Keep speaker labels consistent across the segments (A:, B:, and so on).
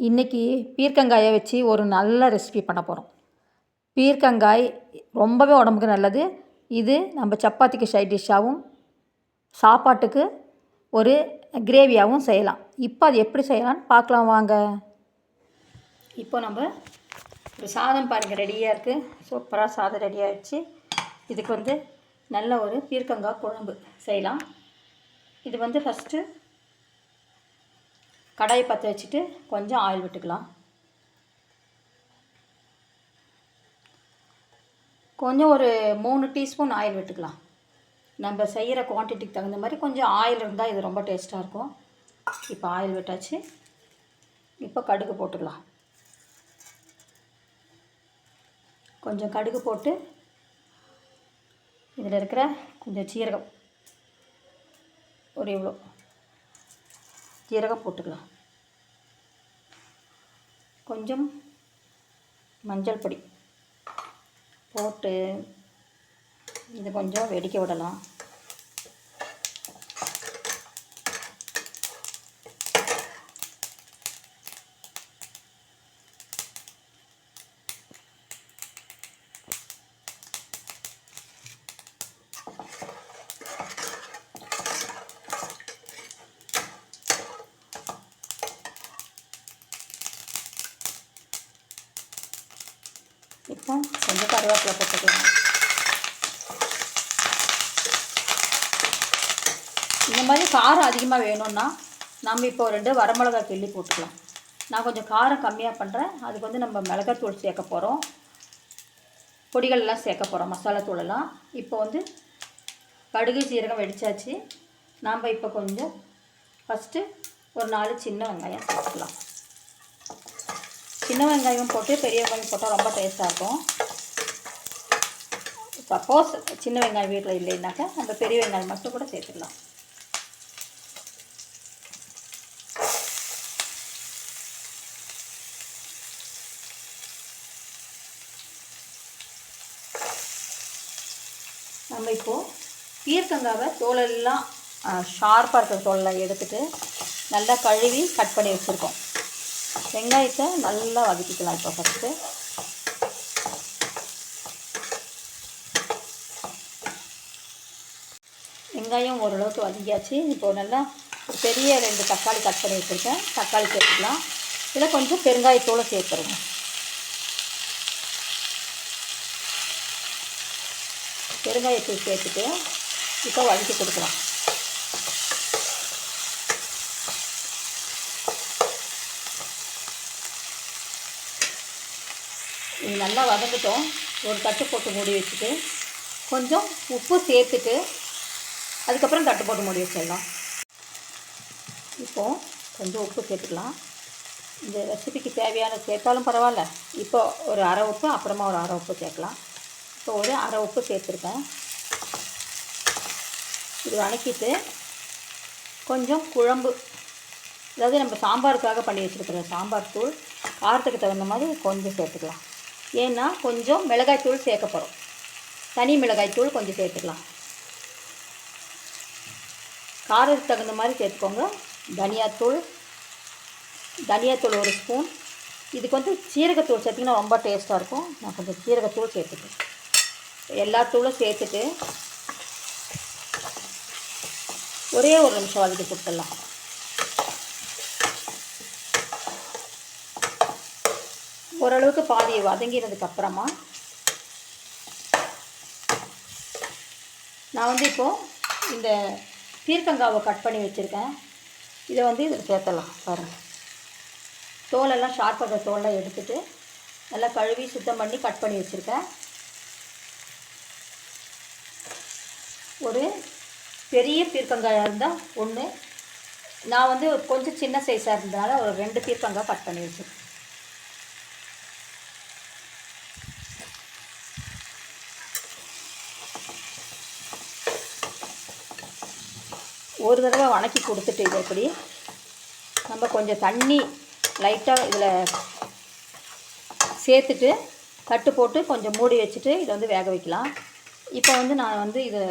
A: இன்றைக்கி பீர்க்கங்காயை வச்சு ஒரு நல்ல ரெசிபி பண்ண போகிறோம் பீர்க்கங்காய் ரொம்பவே உடம்புக்கு நல்லது. இது நம்ம சப்பாத்திக்கு சைட் டிஷ்ஷாகவும் சாப்பாட்டுக்கு ஒரு கிரேவியாகவும் செய்யலாம். இப்போ அது எப்படி செய்யலாம்னு பார்க்கலாம் வாங்க. இப்போ நம்ம ஒரு சாதம் பாருங்கள் ரெடியாக இருக்குது சூப்பராக சாதம் ரெடி ஆகிடுச்சு இதுக்கு வந்து நல்ல ஒரு பீர்க்கங்காய் குழம்பு செய்யலாம். இது வந்து ஃபஸ்ட்டு கடாயை பற்ற வச்சுட்டு கொஞ்சம் ஆயில் விட்டுக்கலாம். கொஞ்சம் ஒரு மூணு டீஸ்பூன் ஆயில் விட்டுக்கலாம். நம்ம செய்கிற குவான்டிட்டிக்கு தகுந்த மாதிரி கொஞ்சம் ஆயில் இருந்தால் இது ரொம்ப டேஸ்ட்டாக இருக்கும். இப்போ ஆயில் விட்டாச்சு. இப்போ கடுகு போட்டுக்கலாம். கொஞ்சம் கடுகு போட்டு இதில் இருக்கிற கொஞ்சம் சீரகம். ஒரு இவ்வளோ. ஜீரகம் போட்டுக்கலாம். கொஞ்சம் மஞ்சள் பொடி போட்டு இது கொஞ்சம் வெடிக்க விடலாம். இப்போ கொஞ்சம் கருவேப்பிலை போட்டுக்கலாம். இந்த மாதிரி காரம் அதிகமாக வேணும்னா நம்ம இப்போ ரெண்டு வரமிளகா கிள்ளி போட்டுக்கலாம். நான் கொஞ்சம் காரம் கம்மியாக பண்ணுறேன் அதுக்கு வந்து நம்ம மிளகாத்தூள் சேர்க்க போகிறோம் பொடிகள் எல்லாம் சேர்க்க போகிறோம் மசாலாத்தூளெல்லாம் இப்போ வந்து கடுகு சீரகம் வெடிச்சாச்சு. நாம் இப்போ கொஞ்சம் ஃபஸ்ட்டு ஒரு நாலு சின்ன வெங்காயம் சேர்த்துக்கலாம். சின்ன வெங்காயம் போட்டு பெரிய வெங்காயம் போட்டால் ரொம்ப டேஸ்ட்டாக இருக்கும். சப்போஸ் சின்ன வெங்காயம் வீட்டில் இல்லைன்னாக்கா நம்ம பெரிய வெங்காயம் மட்டும் கூட சேர்த்துக்கலாம். நம்ம இப்போது பீர்க்கங்காவை தோலெல்லாம் ஷார்ப்பாக இருக்கிற தோலெல்லாம் எடுத்துகிட்டு நல்லா கழுவி கட் பண்ணி வச்சுருக்கோம். வெங்காயத்தை நல்லா வதக்கிக்கலாம் இப்போ ஃபஸ்ட்டு வெங்காயம் ஓரளவுக்கு வதக்கியாச்சு இப்போது நல்லா பெரிய ரெண்டு தக்காளி கட் பண்ணி வச்சுருக்கேன். தக்காளி சேர்த்துக்கலாம். இதில் கொஞ்சம் பெருங்காயத்தோடு சேர்த்துருங்க. பெருங்காயத்தூள் சேர்த்துட்டு இப்போ வதக்கி கொடுக்கலாம். இது நல்லா வதங்கட்டும். ஒரு தட்டு போட்டு மூடி வச்சுட்டு கொஞ்சம் உப்பு சேர்த்துட்டு அதுக்கப்புறம் தட்டு போட்டு மூடி வச்சிடலாம். இப்போது கொஞ்சம் உப்பு சேர்த்துக்கலாம். இந்த ரெசிபிக்கு தேவையான சேர்த்தாலும் பரவாயில்ல. இப்போ ஒரு அரை உப்பு அப்புறமா ஒரு அரை உப்பு சேர்க்கலாம். இப்போ ஒரு அரை உப்பு சேர்த்துருக்கேன். இது வணக்கிட்டு கொஞ்சம் குழம்பு அதாவது நம்ம சாம்பாருக்காக பண்ணி வச்சுருக்கிற சாம்பார் தூள் காரத்துக்கு தகுந்த மாதிரி கொஞ்சம் சேர்த்துக்கலாம். ஏன்னா கொஞ்சம் மிளகாய்த்தூள் சேர்க்க போகிறோம் தனி மிளகாய்த்தூள் கொஞ்சம் சேர்த்துக்கலாம். காரத்துக்கு தகுந்த மாதிரி சேர்த்துக்கோங்க. தனியாத்தூள் தனியாத்தூள் ஒரு ஸ்பூன். இதுக்கு வந்து சீரகத்தூள் சேர்த்திங்கன்னா ரொம்ப டேஸ்ட்டாக இருக்கும். நான் கொஞ்சம் சீரகத்தூள் சேர்த்துக்கேன் எல்லா தூளும் சேர்த்துட்டு ஒரே ஒரு நிமிஷம் வதக்கி கொடுத்துடலாம். ஓரளவுக்கு பாதி வதங்கினதுக்கு அப்புறமா நான் வந்து இப்போது இந்த பீர்க்கங்காவை கட் பண்ணி வச்சுருக்கேன். இதை வந்து இதில் சேர்த்தலாம் பாருங்கள் தோலெல்லாம் ஷார்ப் பண்ணுற தோலெலாம் எடுத்துட்டு நல்லா கழுவி சுத்தம் பண்ணி கட் பண்ணி வச்சுருக்கேன். ஒரு பெரிய பீர்க்கங்காயாக இருந்தால் ஒன்று நான் வந்து கொஞ்சம் சின்ன சைஸாக இருந்ததுனால ஒரு ரெண்டு பீர்க்கங்காய் கட் பண்ணி வச்சுருக்கேன். தடவை வணக்கி கொடுத்துட்டு இது எப்படி? நம்ம கொஞ்சம் தண்ணி லைட்டாக இதில் சேர்த்துட்டு தட்டு போட்டு கொஞ்சம் மூடி வச்சுட்டு இதை வந்து வேக வைக்கலாம். இப்போ வந்து நான் வந்து இது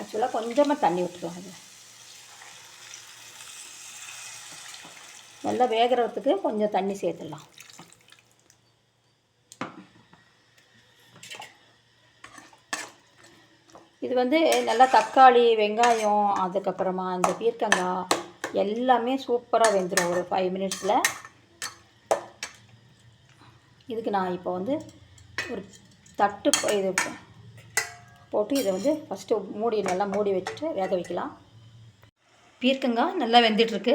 A: ஆக்சுவலாக கொஞ்சமாக தண்ணி விட்டுருவேன் அதில் நல்லா வேகிறதுக்கு கொஞ்சம் தண்ணி சேர்த்துடலாம். இது வந்து நல்லா தக்காளி வெங்காயம் அதுக்கப்புறமா இந்த பீர்க்கங்காய் எல்லாமே சூப்பராக வெந்துடும் ஒரு ஃபைவ் மினிட்ஸில் இதுக்கு நான் இப்போ வந்து ஒரு தட்டு இது போட்டு இதை வந்து ஃபஸ்ட்டு மூடி நல்லா மூடி வச்சுட்டு வேக வைக்கலாம். பீர்க்கங்காய் நல்லா வெந்துட்டுருக்கு.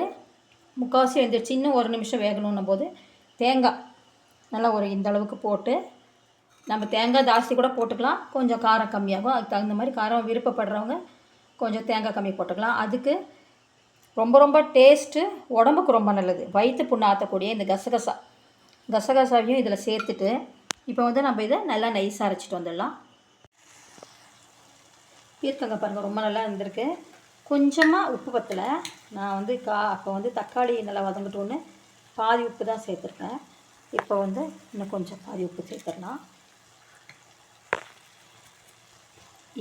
A: முக்கால்வாசி வெந்துடுச்சு இன்னும் ஒரு நிமிஷம் வேகணுன்னும் போது தேங்காய் நல்லா ஒரு இந்த அளவுக்கு போட்டு நம்ம தேங்காய் ஜாஸ்தி கூட போட்டுக்கலாம். கொஞ்சம் காரம் கம்மியாகும். அதுக்கு தகுந்த மாதிரி காரம் விருப்பப்படுறவங்க கொஞ்சம் தேங்காய் கம்மி போட்டுக்கலாம். அதுக்கு ரொம்ப ரொம்ப டேஸ்ட்டு உடம்புக்கு ரொம்ப நல்லது. வயிற்று புண்ணு ஆற்றக்கூடிய இந்த கசகசா. கசகசாவையும் இதில் சேர்த்துட்டு இப்போ வந்து நம்ம இதை நல்லா நைஸாக அரைச்சிட்டு வந்துடலாம். பீர்க்கங்காய் பாருங்கள் ரொம்ப நல்லா இருந்திருக்கு. கொஞ்சமாக உப்பு பத்தலை. நான் வந்து கா அப்போ வந்து தக்காளி நல்லா வதங்கிட்டோன்னு பாதி உப்பு தான் சேர்த்துருக்கேன். இப்போ வந்து இன்னும் கொஞ்சம் பாதி உப்பு சேர்த்துடலாம்.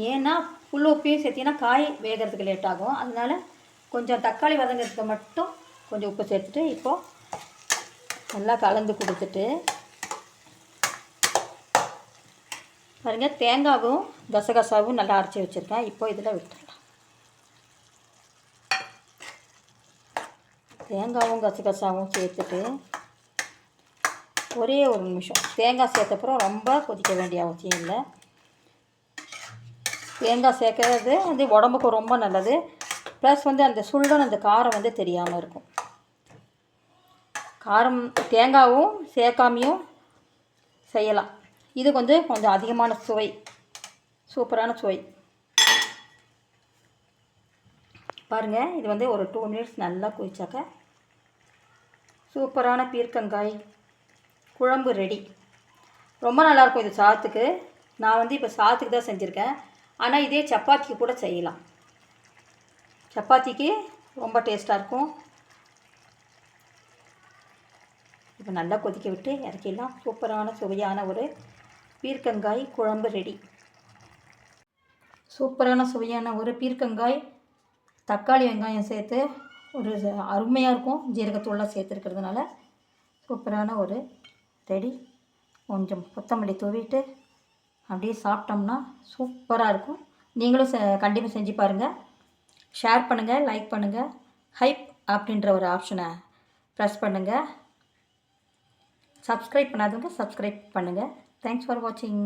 A: ஏன்னா புல் உப்பையும் சேர்த்திங்கன்னா காய் வேகிறதுக்கு லேட் ஆகும். அதனால கொஞ்சம் தக்காளி வதங்கிறதுக்கு மட்டும் கொஞ்சம் உப்பு சேர்த்துட்டு இப்போது நல்லா கலந்து கொடுத்துட்டு பாருங்கள் தேங்காவும் கசகசாவும் நல்லா அரைச்சி வச்சுருக்கேன். இப்போ இதில் விட்டுடலாம் தேங்காவும் கசகசாவும் சேர்த்துட்டு ஒரே ஒரு நிமிஷம். தேங்காய் சேர்த்தப்புறம் ரொம்ப கொதிக்க வேண்டிய அவசியம் இல்லை. தேங்காய் சேர்க்கறது வந்து உடம்புக்கு ரொம்ப நல்லது. ப்ளஸ் வந்து அந்த சுள்ளன் அந்த காரம் வந்து தெரியாமல் இருக்கும். காரம் தேங்காவும் சேர்க்காமையும் செய்யலாம். இதுக்கு வந்து கொஞ்சம் அதிகமான சுவை. சூப்பரான சுவை. பாருங்கள் இது வந்து ஒரு டூ மினிட்ஸ் நல்லா கொதிச்சாக்க சூப்பரான பீர்க்கங்காய் குழம்பு ரெடி ரொம்ப நல்லாயிருக்கும் இது சாத்துக்கு நான் வந்து இப்போ சாத்துக்கு தான் செஞ்சுருக்கேன். ஆனால் இதே சப்பாத்திக்கு கூட செய்யலாம். சப்பாத்திக்கு ரொம்ப டேஸ்ட்டாக இருக்கும். இப்போ நல்லா கொதிக்க விட்டு இறக்கிடலாம். சூப்பரான சுவையான ஒரு பீர்க்கங்காய் குழம்பு ரெடி. சூப்பரான சுவையான ஒரு பீர்க்கங்காய் தக்காளி வெங்காயம் சேர்த்து ஒரு அருமையாக இருக்கும். ஜீரகத்தூள்லாம் சேர்த்துருக்கிறதுனால சூப்பரான ஒரு ரெடி. கொஞ்சம் கொத்தமல்லி தூவிட்டு அப்படியே சாப்பிட்டோம்னா சூப்பராக இருக்கும். நீங்களும் செ கண்டிப்பாக செஞ்சு பாருங்கள் ஷேர் பண்ணுங்கள் லைக் பண்ணுங்கள் ஹைப் அப்படின்ற ஒரு ஆப்ஷனை ப்ரெஸ் பண்ணுங்கள் சப்ஸ்கிரைப் பண்ணாதவங்க சப்ஸ்கிரைப் பண்ணுங்கள் தேங்க்ஸ் ஃபார் வாட்சிங்